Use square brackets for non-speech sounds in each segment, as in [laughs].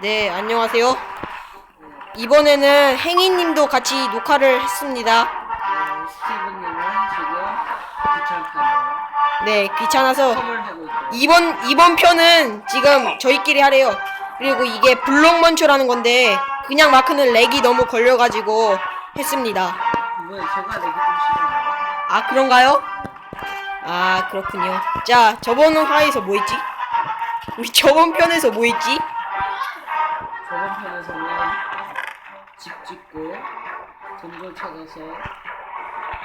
네, 안녕하세요. 이번에는 행이님도 같이 녹화를 했습니다. 네, 귀찮아서 이번 이번 편은 지금 저희끼리 하래요. 그리고 이게 블록 먼초라는 건데 그냥 마크는 렉이 너무 걸려가지고 했습니다. 아 그런가요? 아 그렇군요. 자 저번 화에서 뭐 했지? 우리 저번 편에서 뭐 했지? 동굴 찾아서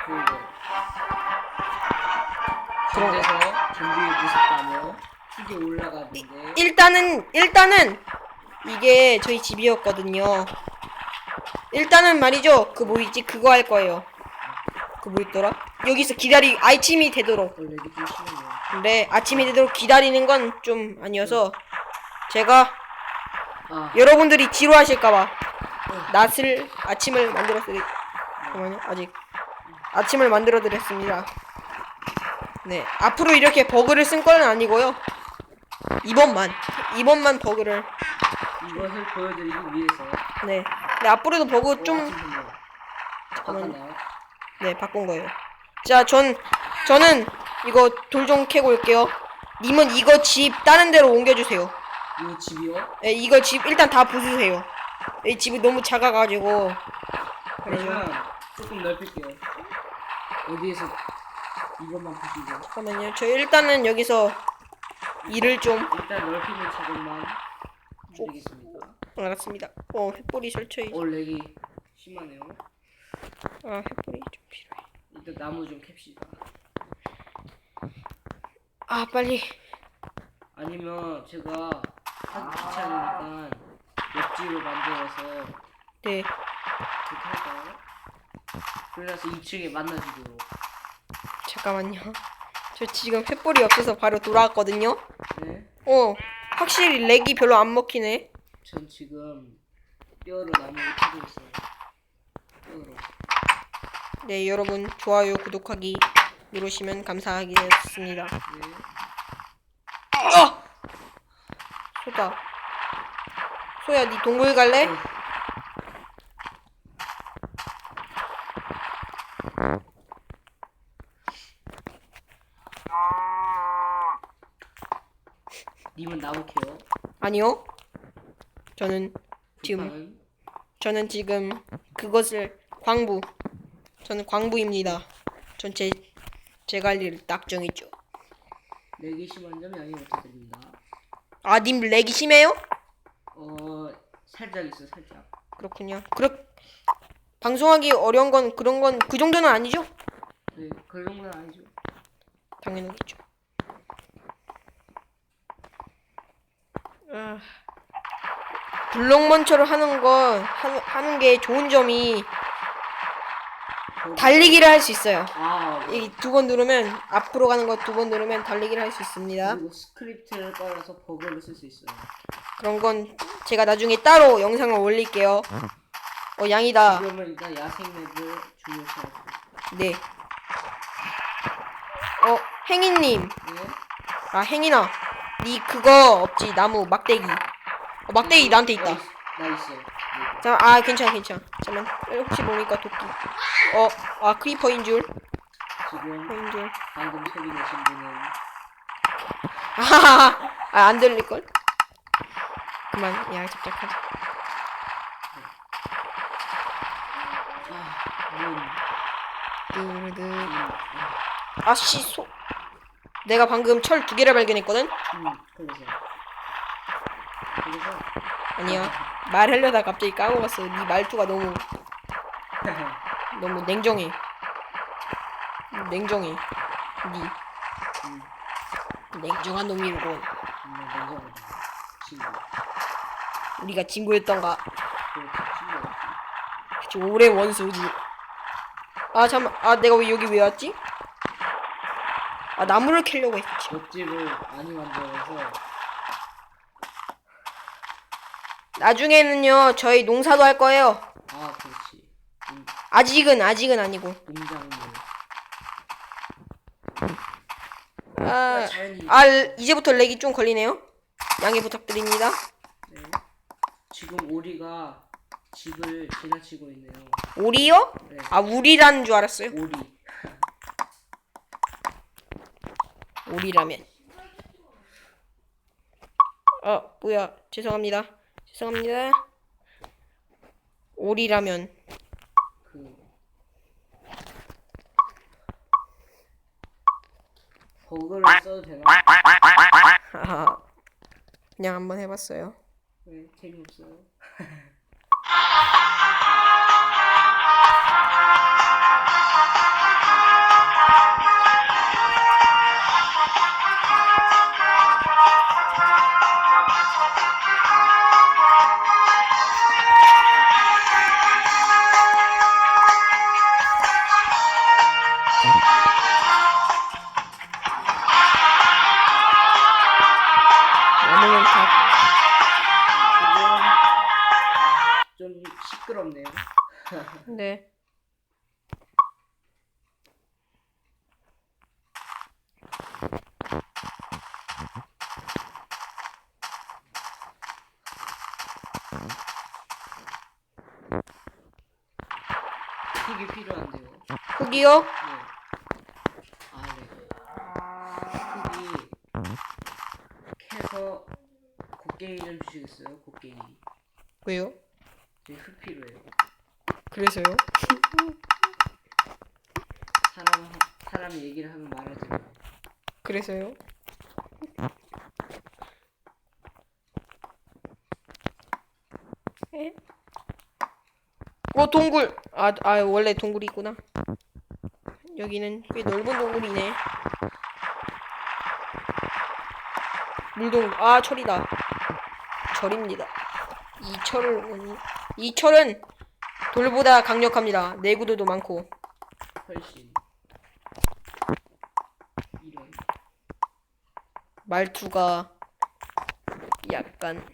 그리고 전에서 좀비 무섭다며 튀겨 올라갔는데 일단은 일단은 이게 저희 집이었거든요. 일단은 말이죠. 그 뭐 있지? 그거 할 거예요. 그 뭐 있더라? 여기서 기다리 아침이 되도록. 어, 좀 근데 아침이 되도록 기다리는 건 좀 아니어서 제가 아 여러분들이 지루하실까봐 낯을 아침을 만들어드리 잠깐만요 아직 아침을 만들어 드렸습니다. 네 앞으로 이렇게 버그를 쓴 건 아니고요. 이번만 이번만 버그를 이것을 보여드리기 위해서 네. 네 앞으로도 버그 어, 좀. 잠깐만요 네, 바꾼 거예요. 자, 전, 저는 이거 돌 좀 캐고 올게요. 님은 이거 집 다른 데로 옮겨주세요. 이거 집이요? 네, 이거 집 일단 다 부수세요. 이 집이 너무 작아가지고. 그래서, 그러면 조금 넓힐게요 어디에서 이것만 보시죠 잠깐만요. 저 일단은 여기서 일을 좀. 일단 넓히는 작업만 해드리겠습니다. 알았습니다. 어, 횃불이 설쳐있. 어, 렉이 심하네요. 아, 횃불이 좀 필요해. 일단 나무 좀 캡시다. 아, 빨리. 아니면 제가 하기 귀찮으니까 옆집을 만들어서 네. 그래서 2층에 만나주도록. 잠깐만요. 저 지금 횃불이 없어서 바로 돌아왔거든요. 네. 어, 확실히 렉이 별로 안 먹히네. 전 지금 뼈로 나무를 캐고 있어요. 뼈로. 네, 여러분 좋아요, 구독하기 누르시면 감사하겠습니다. 네. 아! 소다. 소야, 니 동굴 갈래? 어. 님은 나무 캐요? 아니요. 저는 지금? 저는 지금 그것을 광부. 저는 광부입니다. 전제 제 관리를 딱 정했죠. 렉이 심한 점이 아니 부탁드립니다. 아, 님 렉이 심해요? 어 살짝 있어 살짝. 그렇군요. 그렇 방송하기 어려운 건 그런 건 그 정도는 아니죠? 네 그런 건 아니죠. 당연하겠죠. 아, 블록 먼처를 하는 거 하는, 하는 게 좋은 점이 달리기를 할 수 있어요. 아 네. 이두 번 누르면 앞으로 가는 거 두 번 누르면 달리기를 할 수 있습니다. 그리고 스크립트를 깔아서 버그를 쓸 수 있어요. 그런 건 제가 나중에 따로 영상을 올릴게요. 어 양이다. 지금은 일단 야생 맵을 중요시 하고. 네. 어 행이님. 네. 아 행이나. 니 그거 없지 나무 막대기. 어, 막대기 나한테 있다. 나, 있, 있어. 네. 잠, 아 괜찮아 괜찮아. 잠만. 혹시 모르니까 도끼. 어, 아 크리퍼인 줄. 지금 크리퍼인 줄. 방금 소리 내신 분은 아하하. 아 안 들릴 걸? 그만. 야 집착하자. 아, 문. 두르드. 음, 아씨 소. 내가 방금 철 두 개를 발견했거든. 음, 그래서. 그래서. 아니야. 말하려다 갑자기 까먹었어. 네 말투가 너무 너무 냉정해. 냉정해. 네 음, 냉정한 친구. 우리가 친구였던가. 그렇지, 오래 원수지. 아 잠깐. 아 내가 왜 여기 왜 왔지? 아 나무를 캐려고 했지. 옆집을 많이 만들어서 나중에는요 저희 농사도 할 거예요. 아 그렇지 음, 아직은 아직은 아니고. 농작물 아, 자연이 아 이제부터 렉이 좀 걸리네요. 양해 부탁드립니다. 네. 지금 오리가 집을 지나치고 있네요. 오리요? 네. 아 우리라는 줄 알았어요. 오리. 오리라면. 아 뭐야 죄송합니다. 죄송합니다. 오리라면. 그 버그를 써도 되나? 그냥 한번 해봤어요. 왜 재미없어요? [laughs] 네. 흙이 필요한데요. 흙이요? 네. 아, 네. 흙이 캐서 곡괭이 좀 주시겠어요? 곡괭이. 왜요? 네, 흙 필요해요. 그래서요? 사람 사람이 얘기를 하면 말하잖아요. 그래서요? 에? 어 동굴 아, 아 원래 동굴이 있구나 여기는 꽤 넓은 동굴이네 물동 아 철이다 철입니다 이 철을 이 철은 돌보다 강력합니다. 내구도도 많고. 훨씬 이런 말투가 약간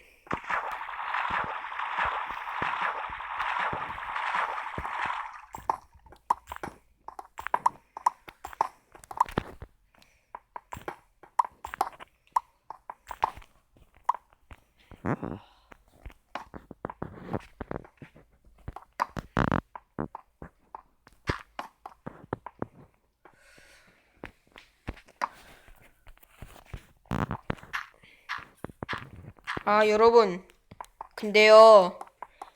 아, 여러분. 근데요,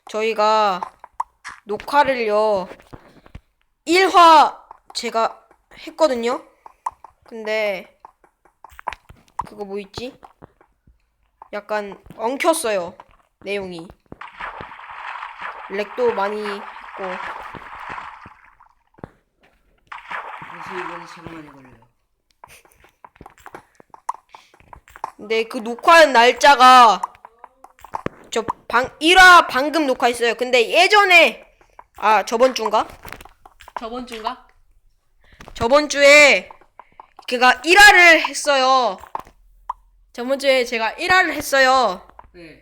저희가 녹화를요, 1화 제가 했거든요? 근데, 그거 뭐 있지? 약간 엉켰어요, 내용이. 렉도 많이 했고, 그래서 이번에 시간 많이 걸려요. 근데 그 녹화한 날짜가 저 방 1화 방금 녹화했어요. 근데 예전에 아 저번 주인가? 저번 주인가? 저번 주에 걔가 1화를 했어요. 저번 주에 제가 1화를 했어요. 네.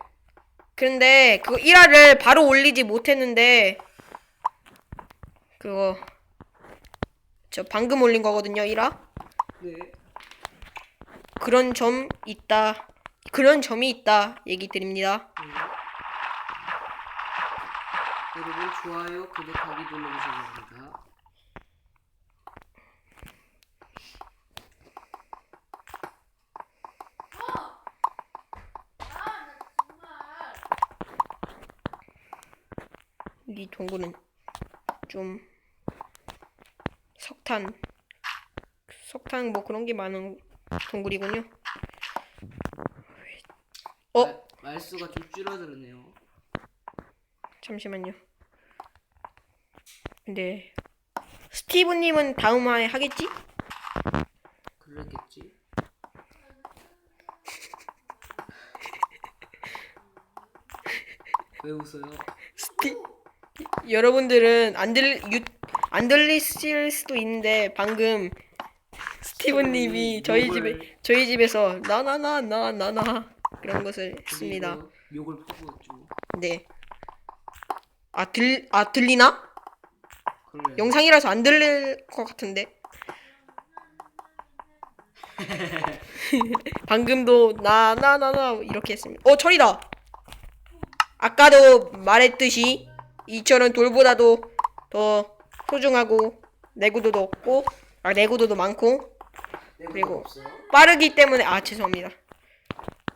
그런데 그 1화를 바로 올리지 못했는데 그거 저 방금 올린 거거든요, 1화. 네. 그런 점 있다. 그런 점이 있다. 얘기 드립니다. 네. 여러분 좋아요, 구독하기 바랍니다. 이 동굴은 좀 석탄 석탄 뭐 그런 게 많은 동굴이군요. 어 말, 말수가 좀 줄어들었네요. 잠시만요. 근데 스티브님은 다음 화에 하겠지? 그러겠지. [laughs] 왜 웃어요? 스티 여러분들은 안 들, 유, 안 들리실 수도 있는데 방금 스티브님이 저희 욕을- 집에 저희 집에서 나나나 나 나나 그런 것을 했습니다. 욕을 퍼부었죠. 네. 아, 들, 아, 들리나? 그래요. 영상이라서 안 들릴 것 같은데. [laughs] 방금도 나, 나, 나, 나, 이렇게 했습니다. 어, 철이다! 아까도 말했듯이 이 철은 돌보다도 더 소중하고 내구도도 없고 아 내구도도 많고 그리고- 없어요. 빠르기 때문에 아 죄송합니다.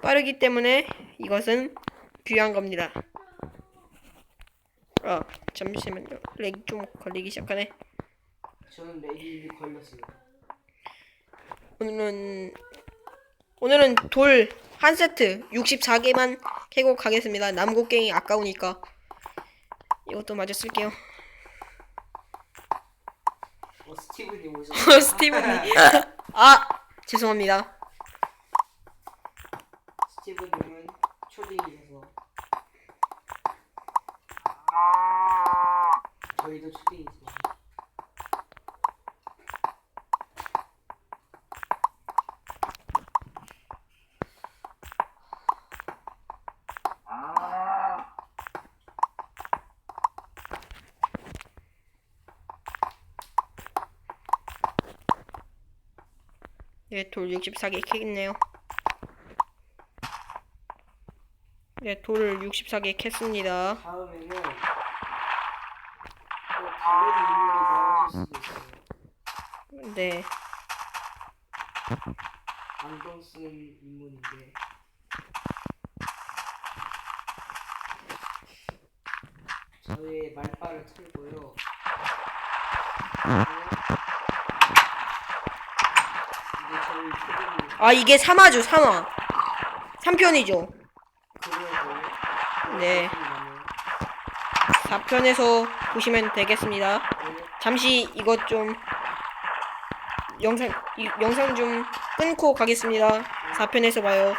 빠르기 때문에 이것은 귀한 겁니다. 아 잠시만요. 렉좀 걸리기 시작하네. 저는 렉이 걸렸어요. 오늘은 오늘은 돌 한 세트 64개만 캐고 가겠습니다. 남곡갱이 아까우니까 이것도 마저 쓸게요. 어 스티브님 [laughs] 오셨어요. 스티븐이 [laughs] 아 죄송합니다. 스티브님은 초딩이셔서 저희도 초딩이죠. 네, 돌 64개 캐겠네요. 네, 돌을 64개 캤습니다. 다음에는 또 다른 인물이 나오실 수도 있어요. 네, 안경 쓰는 인물인데 저의 말빨을 틀고요. 이게 저희 초딩이 아 이게 3화죠, 3화. 3편이죠. 그려고 네. 4편에서 보시면 되겠습니다. 잠시 이것 좀 영상 이, 영상 좀 끊고 가겠습니다. 4편에서 봐요.